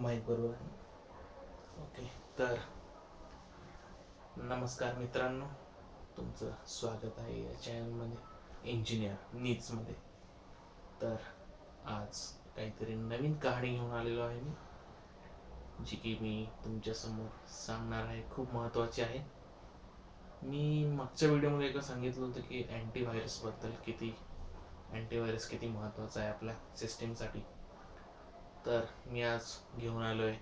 Mic बरोबर आहे. Okay तर नमस्कार मित्रांनो. तुमचं स्वागत आहे या चॅनलमध्ये इंजिनियर नीट्समध्ये तर आज काहीतरी नवीन कहाणी घेऊन आलेलो आहे मी जी की मी तुमच्यासमोर सांगणार आहे. खूप महत्त्वाची आहे. मी मागच्या व्हिडिओमध्ये एक सांगितलं होतं की अँटीव्हायरसबद्दल किती अँटीव्हायरस किती महत्त्वाचा आहे आपल्या सिस्टीमसाठी तर मी आज घेऊन आलो आहे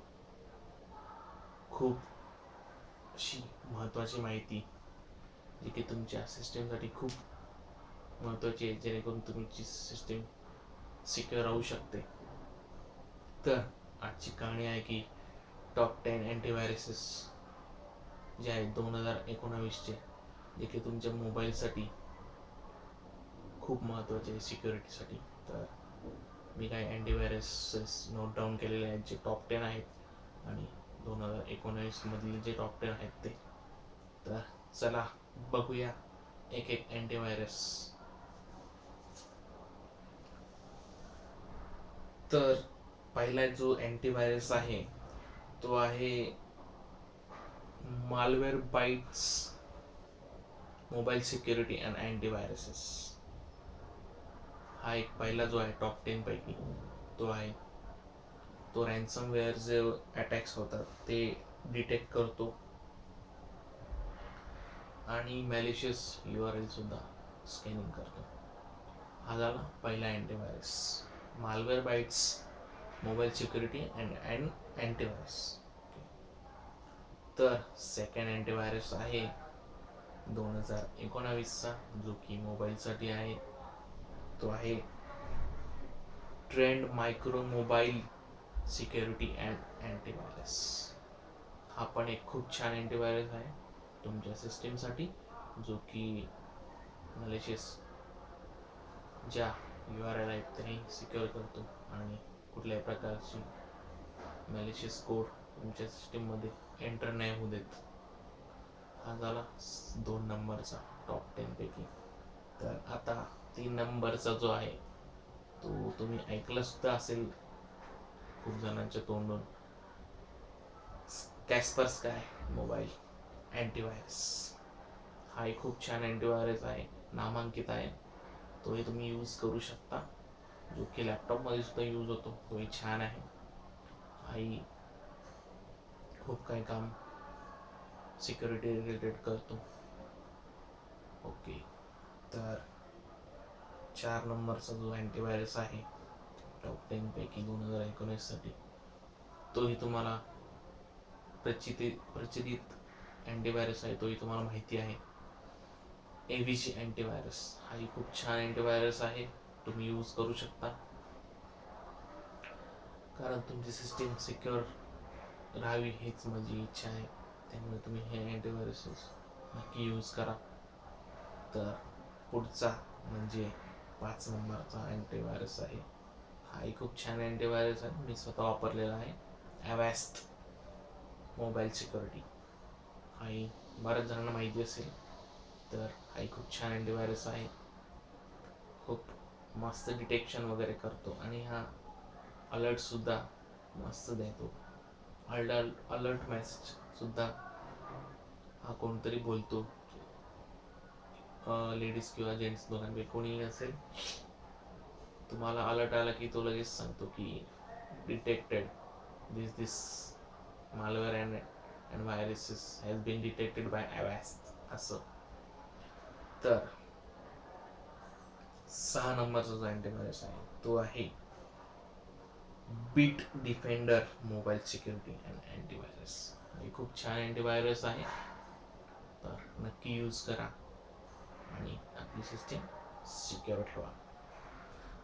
खूप अशी महत्त्वाची माहिती जी की तुमच्या सिस्टीमसाठी खूप महत्त्वाची आहे जेणेकरून तुमची सिस्टीम सिक्युअर राहू शकते. तर आजची कहाणी आहे की टॉप टेन अँटीव्हायरसेस जे आहेत दोन हजार एकोणावीसचे जे की तुमच्या मोबाईलसाठी खूप महत्त्वाचे आहे सिक्युरिटीसाठी तर मी काही अँटीव्हायरसेस नोट डाऊन केलेले आहेत जे टॉप टेन आहेत आणि दोन हजार एकोणावीसमधले जे टॉप टेन आहेत ते. तर चला बघूया एक एक अँटीव्हायरस तर पहिला जो अँटीव्हायरस आहे तो आहे Malwarebytes mobile security and antiviruses हा एक पहिला जो आहे टॉप टेन पैकी. तो आहे. तो रॅन्समवेअर जे अटॅक्स होतात ते डिटेक्ट करतो. आणि मॅलिशियस यू आर एल सुद्धा स्कॅनिंग करतो. हा झाला पहिला antivirus Malwarebytes mobile security and and antivirus तर सेकंड अँटीव्हायरस आहे दोन हजार एकोणावीसचा जो की मोबाईलसाठी आहे. तो आहे. Trend Micro mobile security and antivirus हा पण एक खूप छान अँटीव्हायरस आहे तुमच्या सिस्टीमसाठी जो की मलेशियस ज्या यू आर एल आहेत ते सिक्युअर करतो आणि कुठल्याही प्रकारची मॅलिशियस कोड तुमच्या सिस्टीममध्ये एंटर नाही होऊ देत. हा झाला दोन नंबरचा टॉप टेनपैकी तर आता तीन नंबरचा जो आहे तो तुम्ही ऐकला सुद्धा असेल खूप जणांच्या तोंडून. कॅस्पर्स काय? मोबाईल अँटीव्हायरस हा एक खूप छान अँटीव्हायरस आहे नामांकित आहे. तोही तुम्ही यूज करू शकता. जो की लॅपटॉपमध्ये सुद्धा यूज होतो तोही छान आहे. हाही खूप काही काम सिक्युरिटी रिलेटेड करतो. ओके तर चार नंबरचा जो अँटीव्हायरस आहे टॉप टेनपैकी दोन हजार एकोणीससाठी तोही तुम्हाला प्रचित प्रचलित अँटीव्हायरस आहे तोही तुम्हाला माहिती आहे. ए व्ही सी अँटीव्हायरस हाही खूप छान अँटीव्हायरस आहे तुम्ही यूज करू शकता. कारण तुमची सिस्टीम सिक्युअर राहावी हीच माझी इच्छा आहे. त्यामुळे तुम्ही हे अँटीव्हायरसेस नक्की यूज करा. तर पुढचा म्हणजे पाच नंबरचा अँटीव्हायरस आहे. हाही खूप छान अँटीव्हायरस आहे. मी स्वतः वापरलेला आहे. ॲवॅस्ट मोबाईल सिक्युरिटी हाही बऱ्याच जणांना माहिती असेल तर हाही खूप छान अँटीव्हायरस आहे. खूप मस्त डिटेक्शन वगैरे करतो आणि हा अलर्टसुद्धा मस्त देतो. अलर्ट अलर्ट मेसेजसुद्धा हा कोणतरी बोलतो. लेडीज किंवा जेंट्स दोघांपैकी कोणीही असेल तुम्हाला अलर्ट आला की तो लगेच सांगतो की detected this this malware and and viruses has been detected by Avast असं. तर सहा नंबरचा जो अँटीव्हायरस आहे तो आहे Bitdefender mobile security and antivirus हे खूप छान अँटीव्हायरस आहे. तर नक्की यूज करा. आणि आपली सिस्टीम सिक्युअर ठेवा.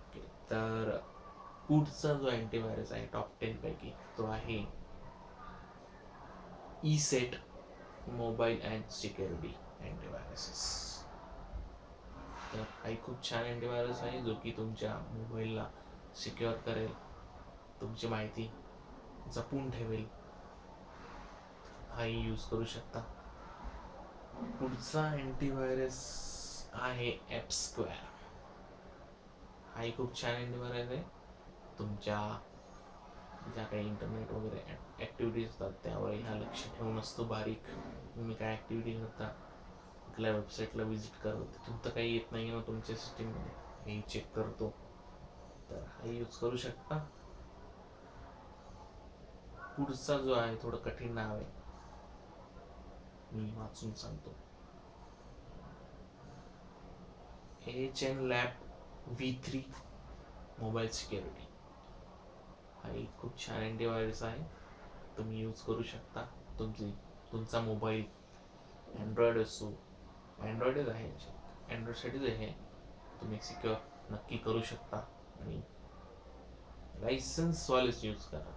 ओके तर पुढचा जो अँटीव्हायरस आहे टॉप टेनपैकी तो आहे ESET mobile and security antiviruses तर काही खूप छान अँटीव्हायरस आहे जो की तुमच्या मोबाईलला सिक्युअर करेल तुमची माहिती जपून ठेवेल. हाही यूज करू शकता. पुढचा अँटीव्हायरस आहे ॲप स्क्वेअर हाही खूप छान अँटीव्हायरस आहे तुमच्या ज्या काही इंटरनेट वगैरे ॲक्टिव्हिटीज असतात त्यावर ह्या लक्ष ठेवून असतो बारीक. तुम्ही काय ॲक्टिव्हिटी करता कुठल्या वेबसाईटला व्हिजिट करतो तुमचं काही येत नाही ना तुमच्या सिस्टीममध्ये हे चेक करतो. तर हा यूज करू शकता. पुढचा जो आहे थोडं कठीण नाव आहे. मी वाचून सांगतो. H N lab V three mobile security. हा एक खूप छान अँटीव्हायरस आहे. तुम्ही यूज करू शकता. तुमची तुमचा मोबाईल अँड्रॉइड असो अँड्रॉइडच आहे. अँड्रॉइडसाठीच आहे. तुम्ही सिक्युअर नक्की करू शकता. आणि लायसन्सवालेच यूज करा.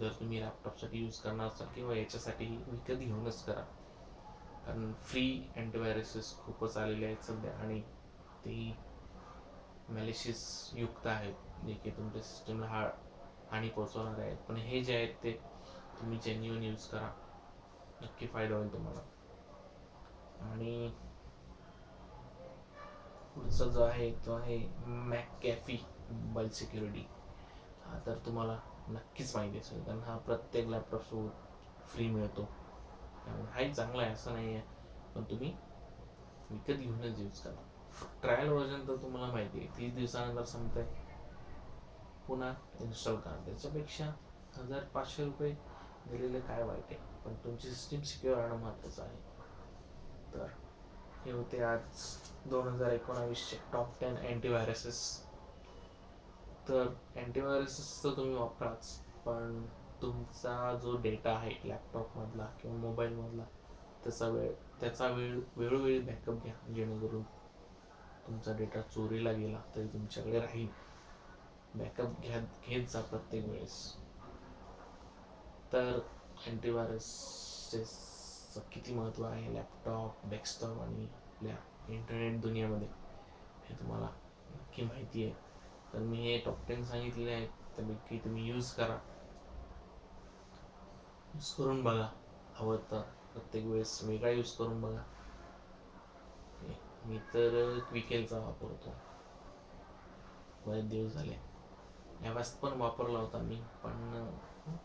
जर तुम्ही लॅपटॉपसाठी यूज करणार असाल किंवा याच्यासाठी विकत घेऊनच करा. कारण फ्री अँटीव्हायरसेस खूपच आलेले आहेत सध्या आणि तेही मॅलिशियस युक्त आहेत जे की तुमच्या सिस्टमला हा हानी पोहोचवणार आहेत. पण हे जे आहेत ते तुम्ही जेन्युअन यूज करा. नक्की फायदा होईल तुम्हाला. आणि पुढचा जो आहे तो आहे मॅक कॅफी मोबाईल सिक्युरिटी हा तर तुम्हाला नक्कीच माहिती असेल कारण हा प्रत्येक लॅपटॉपसोबत फ्री मिळतो. त्यामुळे हाही चांगला आहे असं नाही आहे पण तुम्ही विकत घेऊनच यूज करा. ट्रायल व्हर्जन तर तुम्हाला माहिती आहे तीस दिवसानंतर संपतंय. पुन्हा इन्स्टॉल करा. त्याच्यापेक्षा हजार पाचशे रुपये दिलेले काय वाईट आहे? पण तुमची सिस्टीम सिक्युअर राहणं महत्त्वाचं आहे. तर हे होते आज दोन हजार एकोणावीसचे टॉप टेन अँटीव्हायरसेस तर अँटीव्हायरसेस तर तुम्ही वापराच पण तुमचा जो डेटा आहे लॅपटॉपमधला किंवा मोबाईलमधला त्याचा वेळ त्याचा वेळ वेळोवेळी बॅकअप घ्या. जेणेकरून तुमचा डेटा चोरीला गेला तरी तुमच्याकडे राहील. बॅकअप घ्या घेत जा प्रत्येक वेळेस. तर अँटीव्हायरसचे किती महत्त्व आहे लॅपटॉप डेस्कटॉप आणि आपल्या इंटरनेट दुनियामध्ये? हे तुम्हाला नक्की माहिती आहे. तर मी हे टॉप टेन सांगितलेले आहेत. त्यापैकी तुम्ही यूज करा. यूज करून बघा. हवं तर प्रत्येक वेळेस वेगळा यूज करून बघा. मी तर क्विकेलचा वापरतो. बरेच दिवस झाले. यावेळेस पण वापरला होता मी पण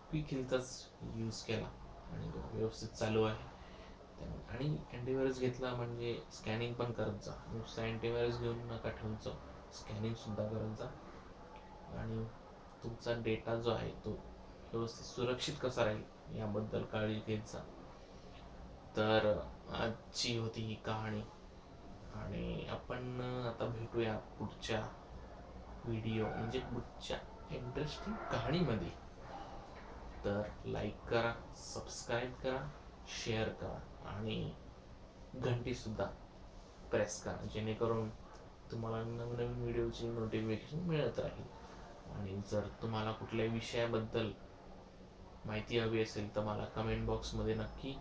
क्विकेलचाच यूज केला. आणि व्यवस्थित चालू आहे. आणि अँटीव्हायरस घेतला म्हणजे स्कॅनिंग पण करत जा. नुसतं अँटीव्हायरस घेऊन नका ठेवून जा स्कॅनिंग सुद्धा करत जा. आणि तुमचा डेटा जो आहे तो व्यवस्थित सुरक्षित कसा राहील? याबद्दल काळजी घेत जा तर आजची होती ही कहाणी. आणि आपण आता भेटूया पुढच्या व्हिडिओ म्हणजे पुढच्या इंटरेस्टिंग कहाणीमध्ये. तर लाईक करा सबस्क्राईब करा शेअर करा आणि घंटीसुद्धा प्रेस करा जेणेकरून तुम्हाला नवनवीन व्हिडिओची नोटिफिकेशन मिळत राहील. आणि जर तुम्हाला कुठल्या विषयाबद्दल माहिती हवी असेल तर मला कमेंट बॉक्समध्ये नक्की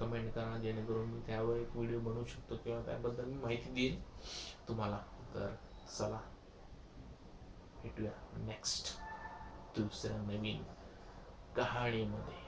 कमेंट करा जेणेकरून मी त्यावर एक व्हिडिओ बनवू शकतो किंवा त्याबद्दल मी माहिती देईन तुम्हाला. तर चला भेटूया नेक्स्ट दुसऱ्या नवीन कहाणीमध्ये.